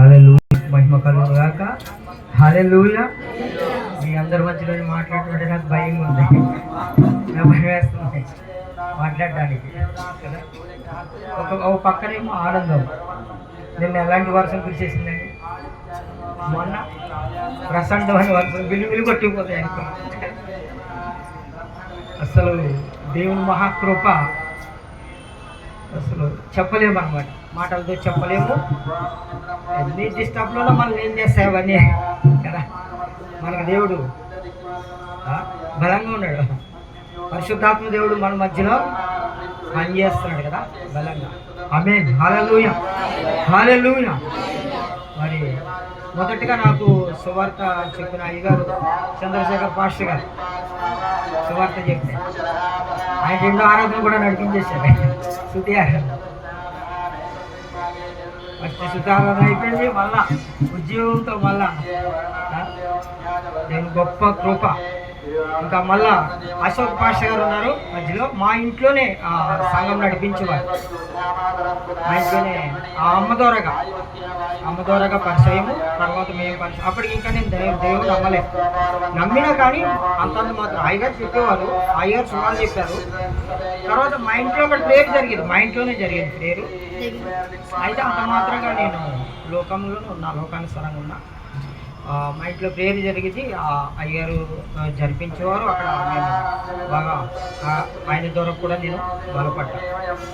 హల్లెలూయా. మహిమ కలుగును గాక. హల్లెలూయా. మీ అందరి మధ్యలో మాట్లాడుతుంటే నాకు భయం ఉంది. నాకు భయం వేస్తుంది మాట్లాడడానికి. ఒక ఒక పక్కనేమో ఆనందం. నిన్న ఎలాంటి వర్షం కురిచేసిందండి మొన్న ప్రశాంతమైన వర్షం. విలు కొట్టిపోతాయి అసలు దేవుని మహాకృప అసలు చెప్పలేము అనమాట మాటలతో చెప్పలేము. అన్ని డిస్టర్బ్లలో మనం ఏం చేస్తాయి అవన్నీ? కదా? మనకు దేవుడు బలంగా ఉన్నాడు. పరిశుద్ధాత్మ దేవుడు మన మధ్యలో పనిచేస్తున్నాడు కదా బలంగా. ఆమె హాలూయ హాలూయ మరి మొదటిగా నాకు సువార్త చెప్పిన అయ్యగారు చంద్రశేఖర్ పాస్టర్ గారు సువార్త చెప్తే. ఆయన రెండు ఆరాధన కూడా నడిపించేశారు. శృతి ఆరాధన. ఫస్ట్ శృతి అయిపోయింది మళ్ళా ఉద్యోగంతో మళ్ళా. గొప్ప కృప. ఇంకా మళ్ళా అశోక్ పాష గారు ఉన్నారు మధ్యలో. మా ఇంట్లోనే ఆ సంఘం నడిపించేవారు. మా ఇంట్లోనే ఆ అమ్మ ద్వారాగా అమ్మ ద్వారాగా పరిచయము తర్వాత మేము పరిచయం. అప్పటికి ఇంకా నేను దేవు దేవుడు నమ్మలేదు నమ్మినా కానీ అంతంత మాత్రం. అయ్యగారు చెప్పేవారు అయ్యగారు సుమారు చెప్పారు. తర్వాత మా ఇంట్లో ఒకటి ప్రేయర్ జరిగేది. మా ఇంట్లోనే జరిగేది ప్రేయరు. అయితే అంత మాత్రంగా నేను లోకంలోనే ఉన్నా లోకానుసారంగా ఉన్నా. మా ఇంట్లో ప్రేయర్ జరిగింది అయ్యారు జరిపించేవారు. అక్కడ బాగా ఆయన ద్వారా కూడా నేను బలపడ్డా.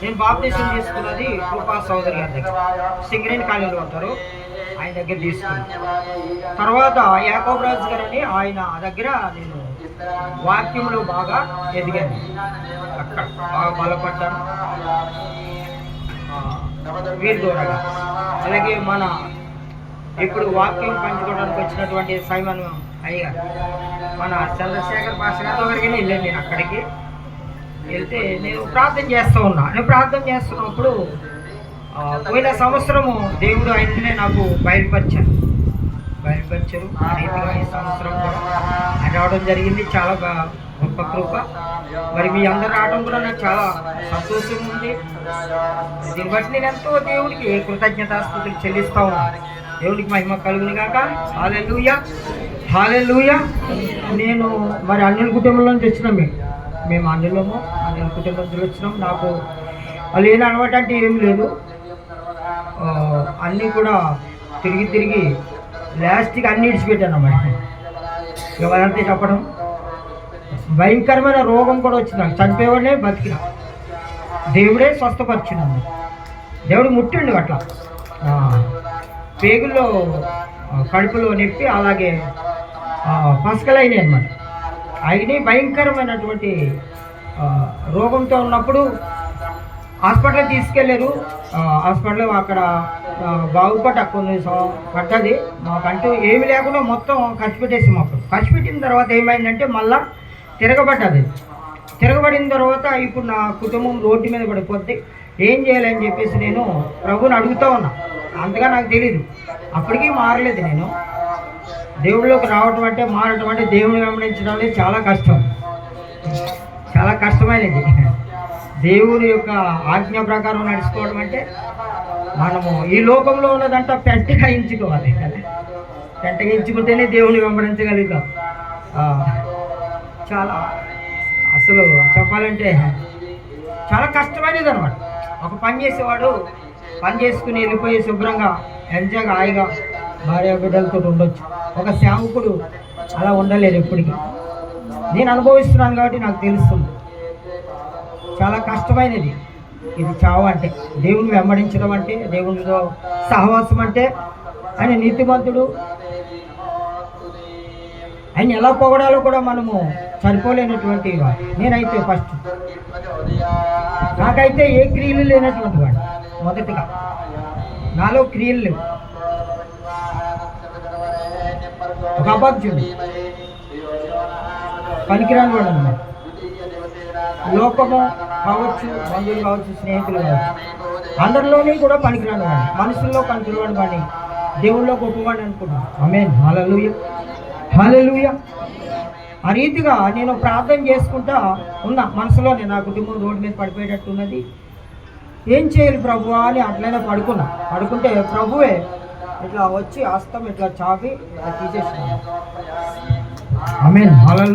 నేను బాప్తీసం తీసుకున్నది కృపా సోదరి గారి దగ్గర. సింగరేణి కాలేజీలో ఉంటారు. ఆయన దగ్గర తీసుకున్నాను తర్వాత యాకోబ్రాజ్ గారు అని ఆయన దగ్గర నేను వాక్యంలో బాగా ఎదిగాను. అక్కడ బాగా బలపడ్డాను. వీరి ద్వారా. అలాగే మన ఇప్పుడు వాకింగ్ పంచుకోవడానికి వచ్చినటువంటి సైమన్ అయ్యా మన చంద్రశేఖర్ భాష గారి దగ్గరికి వెళ్ళాను నేను అక్కడికి. వెళ్తే నేను ప్రార్థన చేస్తూ ఉన్నా. నేను ప్రార్థన చేస్తున్నప్పుడు పోయిన సంవత్సరము దేవుడు ఆయననే నాకు బయలుపరిచారు. బయలుపరిచారు. ఆ రీతిగా ఈ సంవత్సరం కూడా. రావడం జరిగింది. చాలా గొప్ప కృప. మరి మీ అందరు రావడం కూడా నాకు చాలా సంతోషంగా ఉంది. దీన్ని బట్టి నేను ఎంతో దేవుడికి కృతజ్ఞతాస్తుతులు చెల్లిస్తా ఉన్నాను. దేవుడికి మహిమ కలుగుని కాక హాలెలుయ హాలెలుయ నేను మరి అన్యుల కుటుంబంలో నుంచి వచ్చినాం మేము. మేము అన్యులము అన్యుల కుటుంబం నుంచి వచ్చినాం. నాకు వాళ్ళు ఏం అలవాటు అంటే ఏం లేదు. అన్నీ కూడా తిరిగి తిరిగి లాస్ట్కి అన్ని ఇడిచిపెట్టాను అన్నమాట. ఎవరంటే చెప్పడం. భయంకరమైన రోగం కూడా వచ్చింది చనిపోయేవాడే బతికిన. దేవుడే స్వస్థపరిచినాను దేవుడు ముట్టిండు అట్లా. పేగుల్లో కడుపులో నొప్పి అలాగే పసకలైనవి అనమాట అయినాయి భయంకరమైనటువంటి రోగంతో ఉన్నప్పుడు హాస్పిటల్ తీసుకెళ్ళారు. హాస్పిటల్ అక్కడ ఆ, కొన్ని పడ్డది. మాకంటూ ఏమి లేకుండా మొత్తం ఖర్చు పెట్టేసి మాకు ఖర్చు పెట్టిన తర్వాత ఏమైందంటే మళ్ళా తిరగబడ్డది. తిరగబడిన తర్వాత ఇప్పుడు నా కుటుంబం రోడ్డు మీద పడిపోద్ది. ఏం చేయాలని చెప్పేసి నేను ప్రభుని అడుగుతా ఉన్నా. అంతగా నాకు తెలియదు అప్పటికీ మారలేదు నేను. దేవుళ్ళలోకి రావటం అంటే మారటం అంటే దేవుని గమనించడం అనేది చాలా కష్టం. చాలా కష్టమైనది. దేవుని యొక్క ఆజ్ఞ ప్రకారం నడుచుకోవడం అంటే మనము ఈ లోకంలో ఉన్నదంతా పెంటగా ఎంచుకోవాలి. పెంటగా ఎంచుకుంటేనే దేవుని వెంబడించగలుగుతాం చాలా అసలు చెప్పాలంటే చాలా కష్టమైనది అనమాట ఒక పని చేసేవాడు పని చేసుకుని వెళ్ళిపోయి శుభ్రంగా ఎంజాగా హాయిగా భార్య బిడ్డలతో ఉండొచ్చు. ఒక సేవకుడు అలా ఉండలేరు ఎప్పటికీ. నేను అనుభవిస్తున్నాను కాబట్టి నాకు తెలుస్తుంది. చాలా కష్టమైనది. ఇది చావు అంటే దేవుని వెంబడించడం అంటే దేవునితో సహవాసం అంటే ఆయన నీతిమంతుడు. ఆయన ఎలా పొగడాలో కూడా మనము సరిపోలేనటువంటి వాడు. నేనైతే ఫస్ట్ నాకైతే ఏ క్రియలు లేనటువంటి వాడు. మొదటిగా. నాలో క్రియలు లేవు. ఒక అభాగ్యుడు పనికిరాని వాడు అన్నమాట. లోకము కావచ్చు బంధువులు కావచ్చు స్నేహితులు కావచ్చు. అందరిలోనే కూడా పనికిరాని వాడు. మనుషుల్లో పనికిరాని వాడిని దేవుళ్ళో గొప్పవాడిని అనుకున్నాను ఆమె హాలలుయ హాలలుయ ఆ రీతిగా నేను ప్రార్థన చేసుకుంటా ఉన్నా. మనసులోనే నా కుటుంబం రోడ్డు మీద పడిపోయేటట్టు ఉన్నది. ఏం చేయాలి ప్రభు అని అట్లనే పడుకున్నా. పడుకుంటే ప్రభువే ఇట్లా వచ్చి హస్తం ఇట్లా చాపి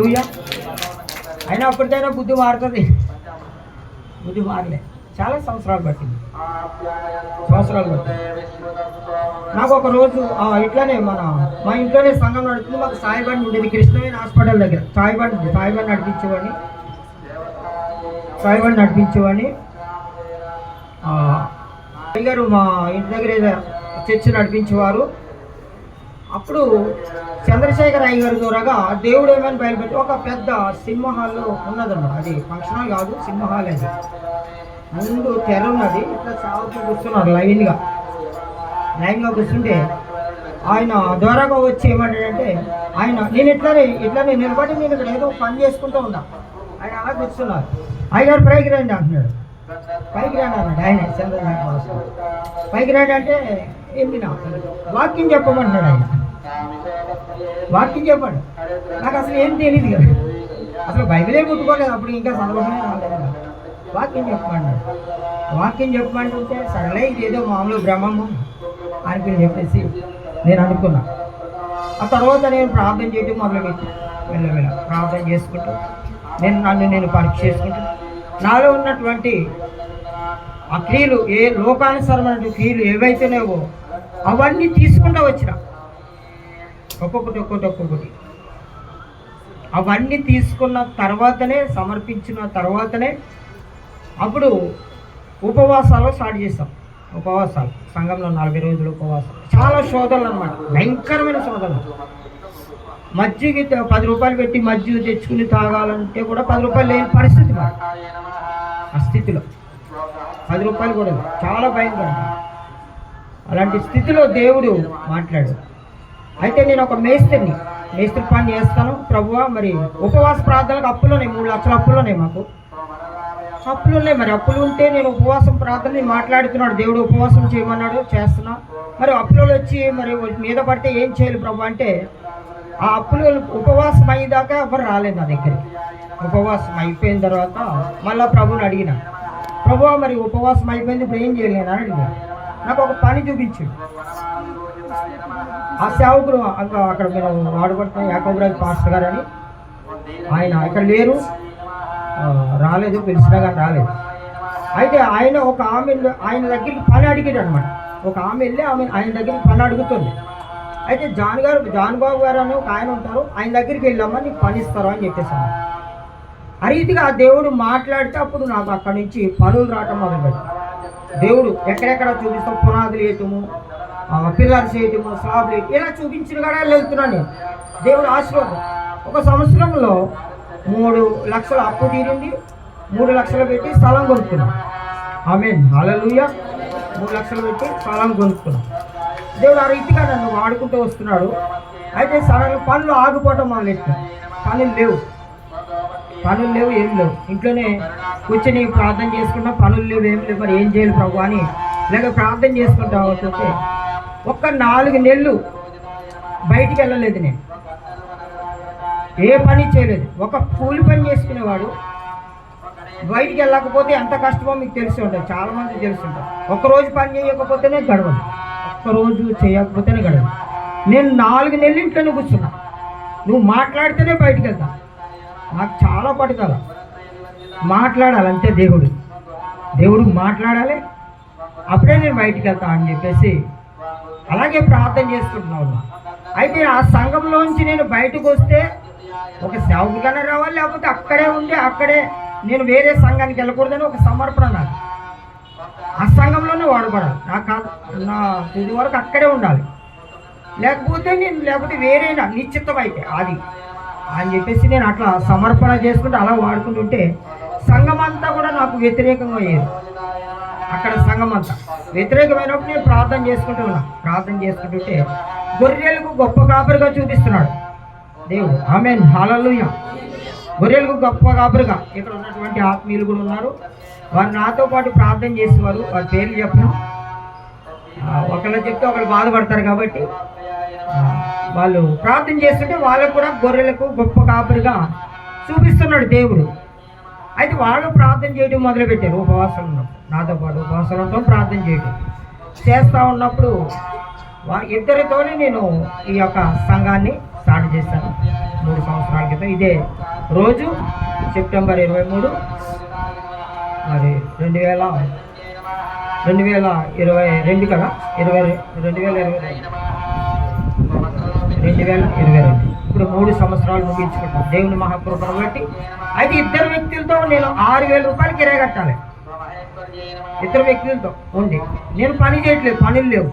ఇట్లా అయినా అప్పటికైనా బుద్ధి మారుతుంది. బుద్ధి మారలే. చాలా సంవత్సరాలు పట్టింది. సంవత్సరాలు పట్టింది. నాకు ఒక రోజు ఆ, ఇట్లానే మన మా ఇంట్లోనే సంఘం నడుపుతుంది. మాకు సాయిబండి ఉండేది కృష్ణవేణి హాస్పిటల్ దగ్గర. సాయిబండి సాయిబండి నడిపించేవాడిని. సాయిబండి నడిపించేవాడిని. గారు అయ్యగారు మా ఇంటి దగ్గర చర్చ చర్చి నడిపించేవారు. అప్పుడు చంద్రశేఖర్ అయ్యగారు ద్వారాగా దేవుడు ఏమని బయలుపెట్టి ఒక పెద్ద సినిమా హాల్లో ఉన్నదన్నమాట. అది ఫంక్షన్ హాల్ కాదు సినిమా హాల్ అది. ముందు తెర ఉన్నది ఇట్లా చాలా కూర్చున్నారు లైన్గా. లైన్గా కూర్చుంటే ఆయన ద్వారాగా వచ్చి ఏమంటాడంటే ఆయన నేను ఇట్లానే ఇట్లానే నిలబడి నేను ఇక్కడ ఏదో పని చేసుకుంటూ ఉన్నా. ఆయన అలా కూర్చున్నారు. అయ్యగారు పైకి రండి అంటున్నాడు. పైకి రండి ఆయన చంద్రశేఖర్ మాస్టర్. పైకి రాడంటే అంటే వెళ్ళిన వాక్యం చెప్పమంటున్నాడు ఆయన. వాక్యం చెప్పండి. నాకు అసలు ఏం తెలియదు కదా. అసలు బైబిలే ముట్టుకోలేదు అప్పుడు ఇంకా చదవడమే రాలేదు కదా. వాక్యం చెప్పమన్నాడు వాక్యం చెప్పమంటుంటే సరేలే ఇది ఏదో మామూలు భ్రమము అని చెప్పేసి నేను అనుకున్నా. ఆ తర్వాత నేను ప్రార్థన చేయడం మొదలుపెట్టి వెళ్ళ ప్రార్థన చేసుకుంటూ నేను నన్ను నేను పరీక్ష చేసుకుంటాను నాలో ఉన్నటువంటి ఆ క్రియలు ఏ లోకానుసరమైన క్రియలు ఏవైతేనేవో అవన్నీ తీసుకుంటూ వచ్చిన. ఒక్కొక్కటి ఒక్కొక్కటి ఒక్కొక్కటి అవన్నీ తీసుకున్న తర్వాతనే సమర్పించిన తర్వాతనే అప్పుడు ఉపవాసాలు స్టార్ట్ చేస్తాం. ఉపవాసాలు సంఘంలో నలభై రోజులు ఉపవాసాలు. చాలా శోధనలు అనమాట భయంకరమైన శోధనలు. మజ్జిగ పది రూపాయలు పెట్టి మజ్జిగ తెచ్చుకుని తాగాలంటే కూడా పది రూపాయలు లేని పరిస్థితి మాకు. ఆ స్థితిలో. పది రూపాయలు కూడా చాలా భయంకరం అలాంటి స్థితిలో దేవుడు మాట్లాడు. అయితే నేను ఒక మేస్త్రిని మేస్త్రి పని చేస్తాను. ప్రభువ మరి ఉపవాస ప్రార్థనలకు అప్పులున్నాయి. మూడు లక్షల అప్పులున్నాయి మాకు. అప్పులు ఉన్నాయి మరి అప్పులు ఉంటే నేను ఉపవాసం ప్రార్థన మాట్లాడుతున్నాడు. దేవుడు ఉపవాసం చేయమన్నాడు. చేస్తున్నా. మరి అప్పులు వచ్చి మరి మీద పడితే ఏం చేయాలి ప్రభు అంటే ఆ అప్పులు ఉపవాసం అయ్యేదాకా ఎవరు రాలేదు నా దగ్గరికి. ఉపవాసం అయిపోయిన తర్వాత మళ్ళీ ప్రభుని అడిగిన ప్రభు మరి ఉపవాసం అయిపోయింది ఇప్పుడు ఏం చేయలేను? అని అడిగిన నాకు ఒక పని చూపించు ఆ సేవకుడు అక్కడ మీరు వాడబడుతున్న యాకోబరాజు పాస్టర్ గారు అని. ఆయన ఇక్కడ లేరు. రాలేదు పిలిచినా కానీ రాలేదు. అయితే ఆయన ఒక ఆమె ఆయన దగ్గరికి పని అడిగాడు అనమాట ఒక ఆమె వెళ్ళి ఆమె ఆయన దగ్గరికి పని అడుగుతుంది. అయితే జాన్ గారు జాన్ బాబు గారు అని ఒక ఆయన ఉంటారు. ఆయన దగ్గరికి వెళ్ళామా నీకు పని అని చెప్పేసి ఆ రీతిగా ఆ దేవుడు మాట్లాడితే అప్పుడు నాకు అక్కడి నుంచి పనులు రావటం మొదలుపెట్టారు దేవుడు ఎక్కడెక్కడ చూపిస్తాం పునాదులు వేయటము ఆ, పిల్లర్స్ వేయటము స్లాబ్లు వేయటం ఇలా చూపించిన కాడ వెళ్తున్నాను నేను. దేవుడు ఆశీర్వాదం. ఒక సంవత్సరంలో మూడు లక్షల అప్పు తీరింది మూడు లక్షలు పెట్టి స్థలం కొనుక్కున్నాం. ఆమె హల్లెలూయా. మూడు లక్షలు పెట్టి స్థలం కొనుక్కున్నాం. దేవుడు ఆ రీతిగా నన్ను వాడుకుంటూ వస్తున్నాడు. అయితే సడన్ పనులు ఆగిపోవటం మొదలెట్టాను పనులు లేవు. పనులు లేవు ఏం లేవు. ఇంట్లోనే కూర్చొని ప్రార్థన చేసుకుంటా పనులు లేవు ఏం లేవు. మరి ఏం చేయాలి ప్రభు అని లేక ప్రార్థన చేసుకుంటా అవుతుంటే ఒక్క నాలుగు నెలలు బయటికి వెళ్ళలేదు నేను. ఏ పని చేయలేదు. ఒక కూలి పని చేసుకునేవాడు. బయటికి వెళ్ళకపోతే ఎంత కష్టమో మీకు తెలిసి ఉంటుంది. చాలామంది తెలిసి ఉంటారు ఒకరోజు పని చేయకపోతేనే గడవదు. ఒక్కరోజు చేయకపోతేనే గడవ నేను నాలుగు నెలలు ఇంట్లోనే కూర్చున్నా. నువ్వు మాట్లాడితేనే బయటికి వెళ్తా. నాకు చాలా పట్టుదల. మాట్లాడాలి అంతే దేవుడు. దేవుడు మాట్లాడాలి. అప్పుడే నేను బయటికి వెళ్తా అని చెప్పేసి అలాగే ప్రార్థన చేసుకుంటున్నాను అయితే ఆ సంఘంలోంచి నేను బయటకు వస్తే ఒక సేవకుగానే రావాలి లేకపోతే అక్కడే ఉండి అక్కడే నేను వేరే సంఘానికి వెళ్ళకూడదని ఒక సమర్పణ నాకు. ఆ సంఘంలోనే వాడుకోవడం. నా కా- నా ఇది వరకు అక్కడే ఉండాలి. లేకపోతే నేను లేకపోతే వేరేనా? నిశ్చితం అయితే అది. అని చెప్పేసి నేను అట్లా సమర్పణ చేసుకుంటూ అలా వాడుకుంటుంటే సంఘం అంతా కూడా నాకు వ్యతిరేకంగా అయ్యేది. అక్కడ సంఘం అంతా వ్యతిరేకమైనప్పుడు నేను ప్రార్థన చేసుకుంటూ ఉన్నా. ప్రార్థన చేసుకుంటుంటే గొర్రెలకు గొప్ప కాపరిగా చూపిస్తున్నాడు. దేవుడు. ఆమె హాలలుయ గొర్రెలకు గొప్ప కాపురుగా ఇక్కడ ఉన్నటువంటి ఆత్మీయులు కూడా ఉన్నారు. వారు నాతో పాటు ప్రార్థన చేసేవారు. వారి పేర్లు చెప్పను. ఒకళ్ళు చెప్తే ఒకళ్ళు బాధపడతారు కాబట్టి వాళ్ళు ప్రార్థన చేస్తుంటే వాళ్ళకు కూడా గొర్రెలకు గొప్ప కాపురుగా చూపిస్తున్నాడు దేవుడు. అయితే వాళ్ళు ప్రార్థన చేయడం మొదలుపెట్టారు ఉపవాసం ఉన్నప్పుడు. నాతో పాటు ఉపవాసంతో ప్రార్థన చేయడం. చేస్తూ ఉన్నప్పుడు వా- ఇద్దరితోనే నేను ఈ యొక్క సంఘాన్ని స్టార్ట్ చేశాను. మూడు సంవత్సరాల క్రితం ఇదే రోజు సెప్టెంబర్ ఇరవై మూడు మరి రెండు వేల రెండు వేల ఇరవై రెండు కదా? ఇరవై రెండు వేల ఇరవై రెండు. రెండు వేల ఇరవై రెండు. ఇప్పుడు మూడు సంవత్సరాలు ముగించుకుంటాం. దేవుని మహాకృపను బట్టి అయితే ఇద్దరు వ్యక్తులతో నేను ఆరు వేల రూపాయలు కిరాయి కట్టాలి. ఇద్దరు వ్యక్తులతో ఉండి. నేను పని చేయట్లేదు పనులు లేవు.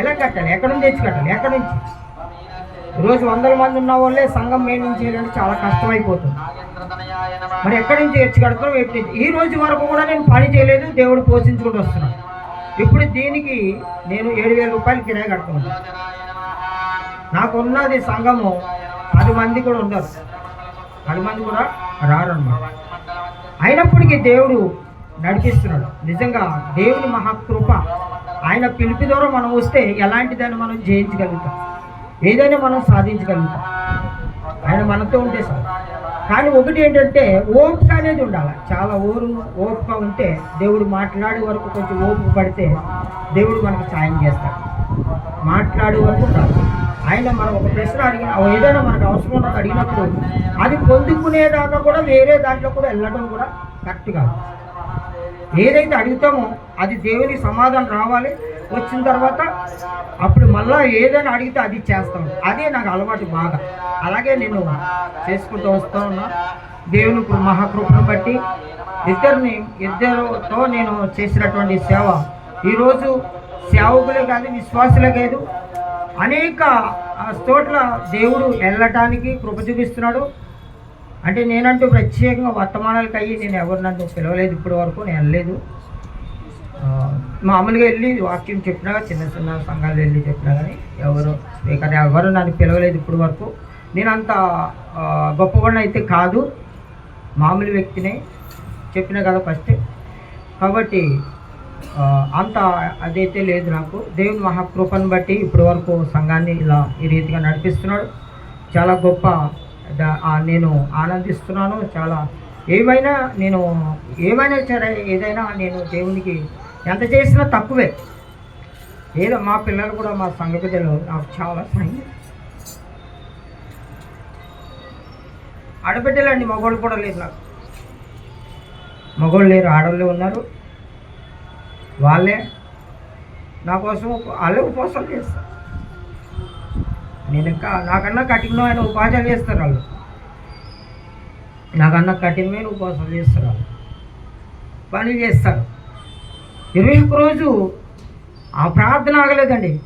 ఎలా కట్టాలి? ఎక్కడ నుంచి తెచ్చి కట్టాలి? ఎక్కడ నుంచి? రోజు వందల మంది ఉన్న వాళ్ళే సంఘం మెయింటైన్ చేయాలంటే చాలా కష్టమైపోతుంది. మరి ఎక్కడి నుంచి తెచ్చి కడతాం ఎప్పుడు ఈ రోజు వరకు కూడా నేను పని చేయలేదు దేవుడు పోషించుకుంటూ వస్తున్నాను ఇప్పుడు దీనికి నేను ఏడు వేల రూపాయలు కిరాయి కడుతున్నాను. నాకు ఉన్నది సంఘము పది మంది కూడా ఉండరు. పది మంది కూడా రారు అన్నమాట అయినప్పటికీ దేవుడు నడిపిస్తున్నాడు. నిజంగా దేవుని మహాకృప ఆయన పిలిపి ద్వారా మనం వస్తే ఎలాంటిదైనా మనం జయించగలుగుతాం? ఏదైనా మనం సాధించగలుగుతాం. ఆయన మనతో ఉంటే సార్ కానీ ఒకటి ఏంటంటే ఓపిక అనేది ఉండాలి. చాలా ఓరు ఓపిక ఉంటే దేవుడు మాట్లాడే వరకు కొంచెం ఓపిక పడితే దేవుడు మనకు సాయం చేస్తాడు. మాట్లాడే వరకు కాదు. ఆయన మనం ఒక ప్రశ్న అడిగిన ఏదైనా మనకు అవసరం ఉన్నది అడిగినప్పుడు అది పొందుకునేదాకా కూడా వేరే దాంట్లో కూడా వెళ్ళడం కూడా కరెక్ట్ కాదు. ఏదైతే అడుగుతామో అది దేవుని సమాధానం రావాలి. వచ్చిన తర్వాత అప్పుడు మళ్ళా ఏదైనా అడిగితే అది చేస్తాం. అదే నాకు అలవాటు బాగా. అలాగే నేను చేసుకుంటూ వస్తూ ఉన్నా. దేవుని ఇప్పుడు మహాకృపను బట్టి ఇద్దరిని ఇద్దరుతో నేను చేసినటువంటి సేవ. ఈరోజు సేవకులే కాదు విశ్వాసులే కాదు. అనేక ఆ, చోట్ల దేవుడు వెళ్ళటానికి కృప చూపిస్తున్నాడు. అంటే నేనంటూ ప్రత్యేకంగా వర్తమానాలకు అయ్యి నేను ఎవరు నన్ను పిలవలేదు ఇప్పటి వరకు నేను వెళ్ళలేదు. మామూలుగా వెళ్ళి వాక్యం చెప్పినా చిన్న చిన్న సంఘాలు వెళ్ళి చెప్పినా కానీ ఎవరు స్పీకర్ ఎవరు నన్ను పిలవలేదు ఇప్పటి వరకు. నేను అంత గొప్పవాడిని అయితే కాదు. మామూలు వ్యక్తినే చెప్పిన కదా ఫస్ట్. కాబట్టి అంత అదైతే లేదు నాకు. దేవుని మహాకృపను బట్టి ఇప్పటి వరకు సంఘాన్ని ఇలా ఈ రీతిగా నడిపిస్తున్నాడు. చాలా గొప్ప నేను ఆనందిస్తున్నాను. చాలా ఏమైనా నేను ఏమైనా సరే ఏదైనా నేను దేవునికి ఎంత చేసినా తక్కువే. ఏదో మా పిల్లలు కూడా మా సంఘ పెద్దలు నాకు చాలా సాయం ఆడబిడ్డలండి మగవాళ్ళు కూడా లేరు నాకు. మగవాళ్ళు లేరు ఆడవాళ్ళే ఉన్నారు. వాళ్ళే. నా కోసం వాళ్ళే ఉపవాసాలు చేస్తారు. నేను ఇంకా నాకన్నా కఠినమైన ఉపాసాలు చేస్తారు వాళ్ళు. నాకన్నా కఠినమైన ఉపవాసాలు చేస్తారు వాళ్ళు. పనులు చేస్తారు. ఇరవై ఒక్క రోజు ఆ ప్రార్థన ఆగలేదండి.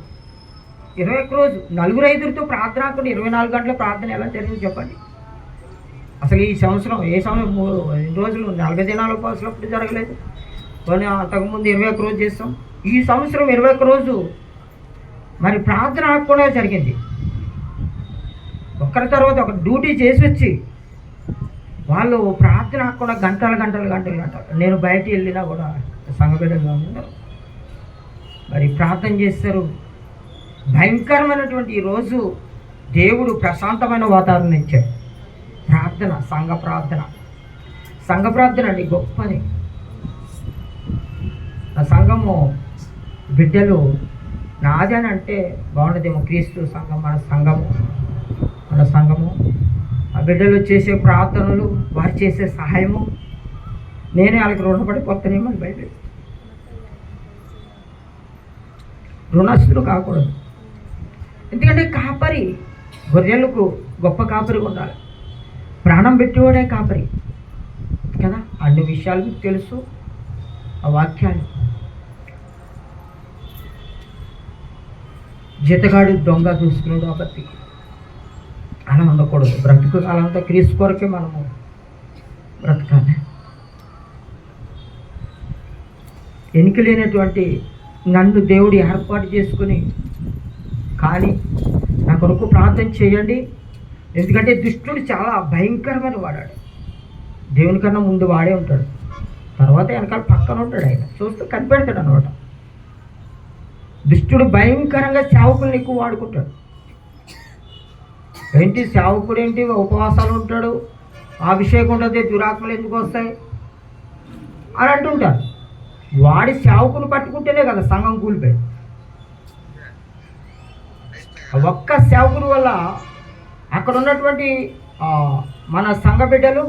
ఇరవై ఒక్క రోజు నలుగురు ఐదుగురితో ప్రార్థన ఆకుండా ఇరవై నాలుగు గంటల ప్రార్థన ఎలా జరిగింది చెప్పండి. అసలు ఈ సంవత్సరం ఏ సంవత్సరం మూడు ఎన్ని రోజులు నలభై దినాల ఉపవాసాలు అప్పుడు జరగలేదు. కానీ అంతకుముందు ఇరవై ఒక్క రోజు చేస్తాం. ఈ సంవత్సరం ఇరవై ఒక్క రోజు మరి ప్రార్థన ఆగకుండా జరిగింది. ఒక్కరి తర్వాత ఒక డ్యూటీ చేసి వచ్చి వాళ్ళు ప్రార్థన కూడా గంటలు గంటలు గంటలు గంటలు. నేను బయట వెళ్ళినా కూడా సంఘబిడ్డగా ఉన్నారు. మరి ప్రార్థన చేస్తారు. భయంకరమైనటువంటి ఈరోజు రోజు దేవుడు ప్రశాంతమైన వాతావరణం ఇచ్చాడు. ప్రార్థన సంఘ ప్రార్థన. సంఘ ప్రార్థన అండి గొప్పది. ఆ సంఘము బిడ్డలు నాది అంటే బాగుండదేమో క్రీస్తు సంఘం మన సంఘము. మన సంఘము ఆ బిడ్డలు చేసే ప్రార్థనలు వారు చేసే సహాయము నేనే వాళ్ళకి రుణపడిపోతానేమో అని బయట రుణస్తులు కాకూడదు. ఎందుకంటే కాపరి గొర్రెలకు గొప్ప కాపరి ఉండాలి. ప్రాణం పెట్టేవాడే కాపరి. కదా? అన్ని విషయాలు మీకు తెలుసు. ఆ వాక్యాలు. జీతగాడు దొంగ చూసుకున్నాడు అబద్ధి అలా ఉండకూడదు బ్రతుకు కాలంతో క్రీస్తు కొరకే మనము బ్రతకాలి. ఎన్నిక లేనటువంటి నన్ను దేవుడు ఏర్పాటు చేసుకుని కానీ నా కొరకు ప్రార్థన చేయండి. ఎందుకంటే దుష్టుడు చాలా భయంకరమైన వాడాడు. దేవుని కన్నా ముందు వాడే ఉంటాడు. తర్వాత వెనకాల పక్కన ఉంటాడు ఆయన. చూస్తూ కనిపెడతాడు అనమాట దుష్టుడు భయంకరంగా సేవకులను ఎక్కువ వాడుకుంటాడు. ఏంటి సేవకుడు ఏంటి? ఉపవాసాలు ఉంటాడు. అభిషేకం ఉండదు దురాత్మలు ఎందుకు వస్తాయి? అని అంటుంటారు వాడి సేవకుని పట్టుకుంటేనే కదా సంఘం కూలిపోయి ఒక్క సేవకుడు వల్ల అక్కడ ఉన్నటువంటి మన సంఘ బిడ్డలు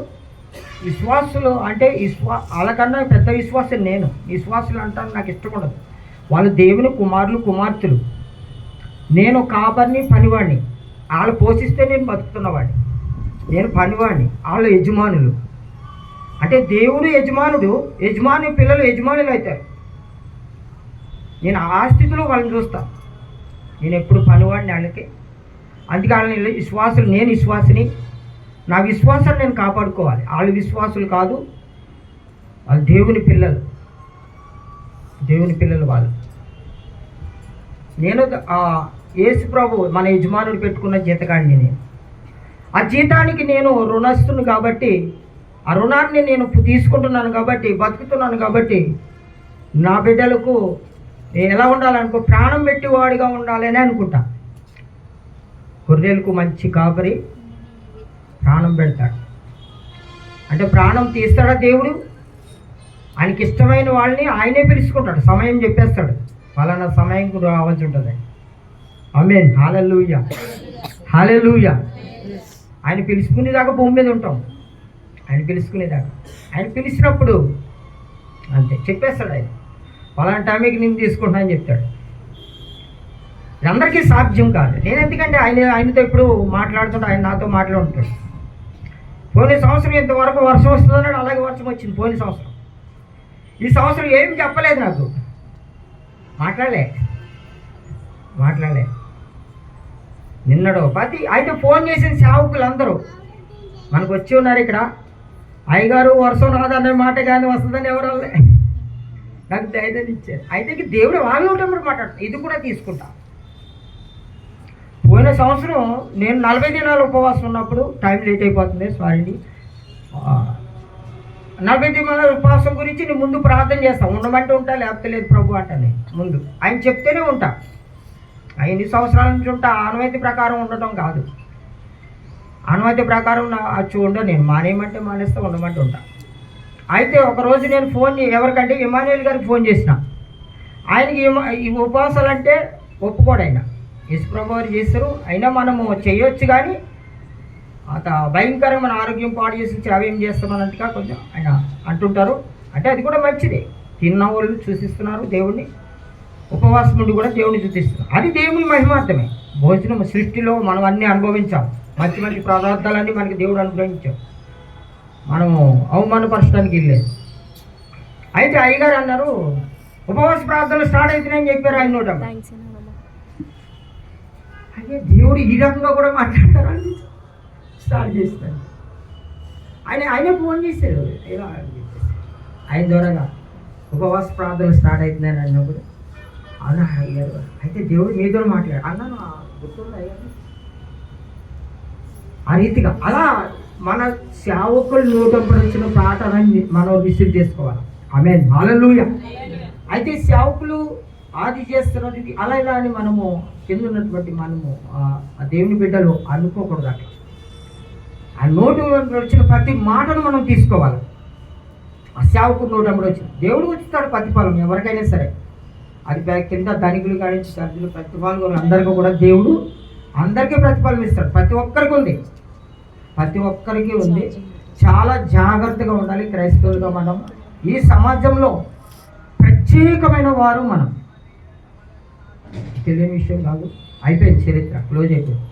విశ్వాసులు అంటే విశ్వా వాళ్ళకన్నా పెద్ద విశ్వాసం నేను. విశ్వాసులు అంటాను నాకు ఇష్టం ఉండదు. వాళ్ళు దేవుని కుమారులు కుమార్తెలు. నేను కాపర్ని పనివాడిని వాళ్ళు పోషిస్తే నేను బతుకుతున్నవాడిని నేను పనివాడిని. వాళ్ళు యజమానులు. అంటే దేవుడు యజమానుడు యజమాని పిల్లలు యజమానులు అవుతారు. నేను ఆ స్థితిలో వాళ్ళని చూస్తా. నేను ఎప్పుడు పనివాడిని వాళ్ళకి. అందుకే వాళ్ళని విశ్వాసులు నేను విశ్వాసిని. నా విశ్వాసాన్ని నేను కాపాడుకోవాలి. వాళ్ళు విశ్వాసులు కాదు. వాళ్ళు దేవుని పిల్లలు. దేవుని పిల్లలు వాళ్ళు. నేను యేసు ప్రభు మన యజమానుడు పెట్టుకున్న జీతకాన్ని నేను. ఆ జీతానికి నేను రుణస్తును కాబట్టి ఆ రుణాన్ని నేను తీసుకుంటున్నాను కాబట్టి బతుకుతున్నాను కాబట్టి నా బిడ్డలకు ఎలా ఉండాలనుకో ప్రాణం పెట్టివాడిగా ఉండాలని అనుకుంటా. గొర్రెలకు మంచి కాపరి ప్రాణం పెడతాడు. అంటే ప్రాణం తీస్తాడా దేవుడు? ఆయనకి ఇష్టమైన వాళ్ళని ఆయనే పిలుచుకుంటాడు. సమయం చెప్పేస్తాడు. ఫలానా సమయం కూడా రావాల్సి ఉంటుంది. అమేన్ హాలూయ హాలూయ ఆయన పిలుచుకునేదాకా భూమి మీద ఉంటాం. ఆయన పిలుచుకునేదాకా. ఆయన పిలిచినప్పుడు అంతే. చెప్పేస్తాడు ఆయన. ఫలానా టైంకి నేను తీసుకుంటా అని చెప్తాడు. అందరికీ సాధ్యం కాదు. నేను ఎందుకంటే ఆయన ఆయనతో ఇప్పుడు మాట్లాడుతుంటే ఆయన నాతో మాట్లాడుతాడు పోయిన సంవత్సరం ఇంతవరకు వర్షం వస్తుందన్నాడు అలాగే వర్షం వచ్చింది పోయిన సంవత్సరం. ఈ సంవత్సరం ఏం చెప్పలేదు నాకు. మాట్లాడలే. మాట్లాడలే. నిన్నడో ప్రతి అయితే ఫోన్ చేసిన సేవకులు అందరూ మనకు వచ్చి ఉన్నారు ఇక్కడ. అయ్యగారు వర్షం రాదనే మాట కానీ వస్తుందని ఎవరు నాకు ధైర్యం ఇచ్చారు. అయితే ఇక దేవుడు వాళ్ళు ఉన్నప్పుడు మాట ఇది కూడా తీసుకుంటా. పోయిన సంవత్సరం నేను నలభై దినాలు ఉపవాసం ఉన్నప్పుడు టైం లేట్ అయిపోతుంది సారీ నలభై దినాల ఉపవాసం గురించి నేను ముందు ప్రార్థన చేస్తాను ఉండమంటే ఉంటా లేకపోతే లేదు ప్రభు అంటాను ముందు. ఆయన చెప్తేనే ఉంటా. ఎన్ని సంవత్సరాల నుంచి ఉంటా ఆనవాయితీ ప్రకారం ఉండటం కాదు. ఆనవాయితీ ప్రకారం నా వచ్చి ఉండ నేను మానేయమంటే మానేస్తే ఉండమంటే ఉంటా. అయితే ఒకరోజు నేను ఫోన్ చే- ఎవరికంటే ఇమానుయల్ గారికి ఫోన్ చేసిన. ఆయనకి ఈ ఉపవాసాలు అంటే ఒప్పుకోడు ఆయన. చేస్తారు. అయినా మనము చేయొచ్చు కానీ అంత భయంకరమైన ఆరోగ్యం పాడు చేసి అవేం చేస్తామన్నట్టుగా కొంచెం ఆయన అంటుంటారు. అంటే అది కూడా మంచిదే. తిన్న వాళ్ళు చూసిస్తున్నారు దేవుణ్ణి. ఉపవాసం నుండి కూడా దేవుని చూపిస్తున్నారు అది దేవుని మహిమార్థమే భోజనం సృష్టిలో మనం అన్నీ అనుభవించాం. మంచి మంచి పదార్థాలన్నీ మనకి దేవుడు అనుగ్రహించాం మనము అవమానపరచడానికి వెళ్ళలేదు. అయితే అయ్యగారు అన్నారు ఉపవాస ప్రార్థనలు స్టార్ట్ అవుతున్నాయని చెప్పారు ఆయన నోట. అయ్యే దేవుడు ఈ రకంగా కూడా మాట్లాడతారని స్టార్ట్ చేస్తాను ఆయన ఆయన ఫోన్ చేశారు. ఆయన ద్వారాగా ఉపవాస ప్రార్థనలు స్టార్ట్ అవుతున్నాయని అన్నప్పుడు అవునా అయ్యారు అయితే దేవుడు మీతో మాట్లాడు. అన్నాను "ఆ, గుర్తుందా అయ్యారు ఆ రీతిగా. అలా మన సేవకులు నూటంపరిచిన పాటలని మనం రిసీవ్ చేసుకోవాలి. ఆమె బాలలుయ అయితే సేవకులు ఆది చేస్తున్నది అలా ఇలా అని మనము కింద ఉన్నటువంటి మనము ఆ- దేవుని బిడ్డలు అనుకోకూడదు అట్లా. ఆ నోటు వచ్చిన ప్రతి మాటను మనం తీసుకోవాలి. ఆ సేవకుడు నోటు వచ్చిన దేవుడు వచ్చిస్తాడు ప్రతిఫలం ఎవరికైనా సరే. అది కింద ధనికులు కానీ సర్జులు ప్రతిఫలం అందరికీ కూడా దేవుడు అందరికీ ప్రతిఫలం ఇస్తాడు. ప్రతి ఒక్కరికి ఉంది. ప్రతి ఒక్కరికి ఉంది. చాలా జాగ్రత్తగా ఉండాలి క్రైస్తవులుగా మనం. ఈ సమాజంలో ప్రత్యేకమైన వారు మనం. తెలియని విషయం కాదు. అయిపోయింది చరిత్ర. క్లోజ్ అయిపోయింది.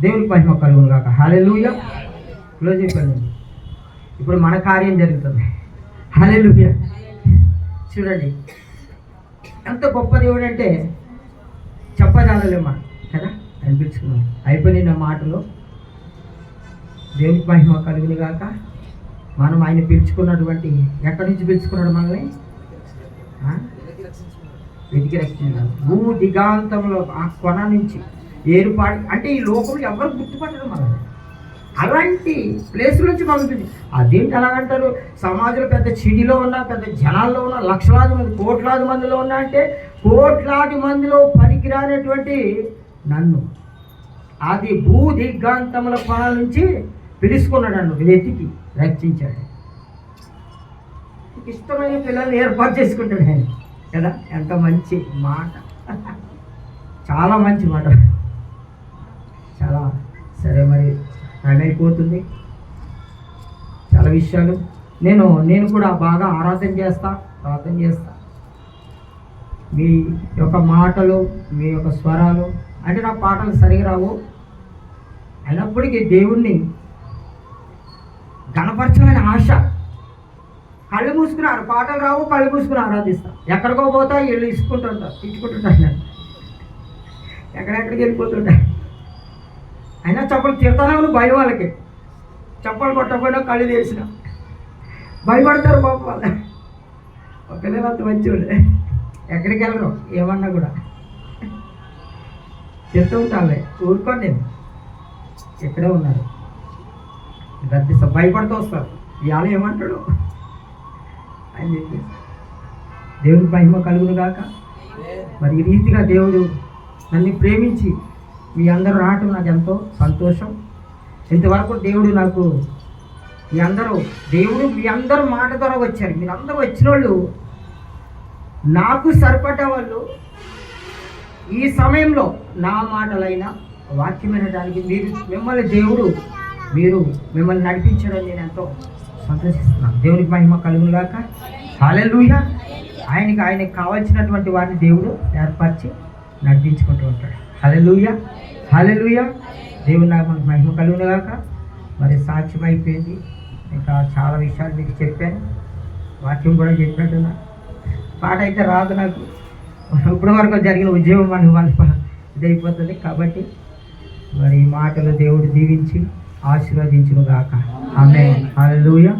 దేవుని మహిమ కలుగును కాక హాలెలుయ క్లోజ్ అయిపోయింది. ఇప్పుడు మన కార్యం జరుగుతుంది. హాలెలుయ చూడండి. ఎంత గొప్ప దేవుడు అంటే చెప్పజాలలే కదా? అనిపించుకున్నాం అయిపోయిన మాటలు దేవునికి మహిమ కలుగుని గాక. మనం ఆయన పిలుచుకున్నటువంటి ఎక్కడి నుంచి పిలుచుకున్నాడు మనల్ని? వెతికి రక్షించాలి భూ దిగాంతంలో ఆ కొన నుంచి ఏరుపాడు అంటే ఈ లోకంలో ఎవరు గుర్తుపట్టరు మనల్ని? అలాంటి ప్లేస్ నుంచి పంపించింది అదేంటి అలాగంటారు సమాజంలో పెద్ద చిడిలో ఉన్న పెద్ద జనాల్లో ఉన్న లక్షలాది మంది కోట్లాది మందిలో ఉన్నా అంటే కోట్లాది మందిలో పనికిరానటువంటి నన్ను అది భూ దిగ్గాంతముల కొన నుంచి పిలుచుకున్నాడు నన్ను వెతికి రక్షించాడు. ఇష్టమైన పిల్లల్ని ఏర్పాటు చేసుకుంటాడు ఆయన కదా? ఎంత మంచి మాట. చాలా మంచి మాట. చాలా సరే మరి. అయిపోతుంది చాలా విషయాలు. నేను నేను కూడా బాగా ఆరాధన చేస్తా ప్రార్థన చేస్తా. మీ యొక్క మాటలు మీ యొక్క స్వరాలు అంటే నా పాటలు సరిగా రావు. అయినప్పటికీ దేవుణ్ణి గణపరచమైన ఆశ. కళ్ళు మూసుకున్నారు పాటలు రావు కళ్ళు మూసుకుని ఆరాధిస్తా. ఎక్కడికో పోతా వీళ్ళు ఇసుకుంటుంటారు తిట్టుకుంటుంటారు ఎక్కడెక్కడికి వెళ్ళిపోతుంటారు అయినా చెప్పలు తిడతానే ఉన్న భయం వాళ్ళకి. చెప్పలు కొట్టకపోయినా కళ్ళు తెరిచిన భయపడతారు పాప వాళ్ళు. పిల్లలు అంత మంచివాళ్ళు ఎక్కడికి వెళ్ళరు ఏమన్నా కూడా. తిడుతూ ఉంటానులే ఊరుకోండి నేను. ఇక్కడే ఉన్నారు. గద్దిస్తా భయపడుతూ వస్తారు. ఇవాళ ఏమంటాడు? అని చెప్పి దేవుడికి మహిమ కలుగును గాక మరి ఈ రీతిగా దేవుడు నన్ను ప్రేమించి మీ అందరూ రావటం నాకు ఎంతో సంతోషం. ఇంతవరకు దేవుడు నాకు మీ అందరూ దేవుడు మీ అందరూ మాట ద్వారా వచ్చారు. మీరు అందరూ వచ్చిన వాళ్ళు నాకు సరిపడే వాళ్ళు ఈ సమయంలో నా మాటలైనా వాక్యం వినడానికి మీరు మిమ్మల్ని దేవుడు మీరు మిమ్మల్ని నడిపించడం నేను ఎంతో సంతోషిస్తున్నాను. దేవునికి మహిమ కలుగులాక గాక ఆయనకి ఆయనకి కావాల్సినటువంటి వారిని దేవుడు ఏర్పరిచి నడిపించుకుంటూ ఉంటాడు. హలెలూయ హలెలూయ దేవుని నాకు మనకు మహిమ కలుగునుగాక మరి సాక్ష్యం అయిపోయింది ఇంకా చాలా విషయాలు మీకు చెప్పాను. వాక్యం కూడా చెప్పినట్టున్నా. పాట అయితే రాదు నాకు. ఇప్పటి వరకు జరిగిన ఉద్యోగం మనకు మన ఇదైపోతుంది. కాబట్టి మరి ఈ మాటలు దేవుడు దీవించి ఆశీర్వదించును గాక. ఆమె హల్లెలూయా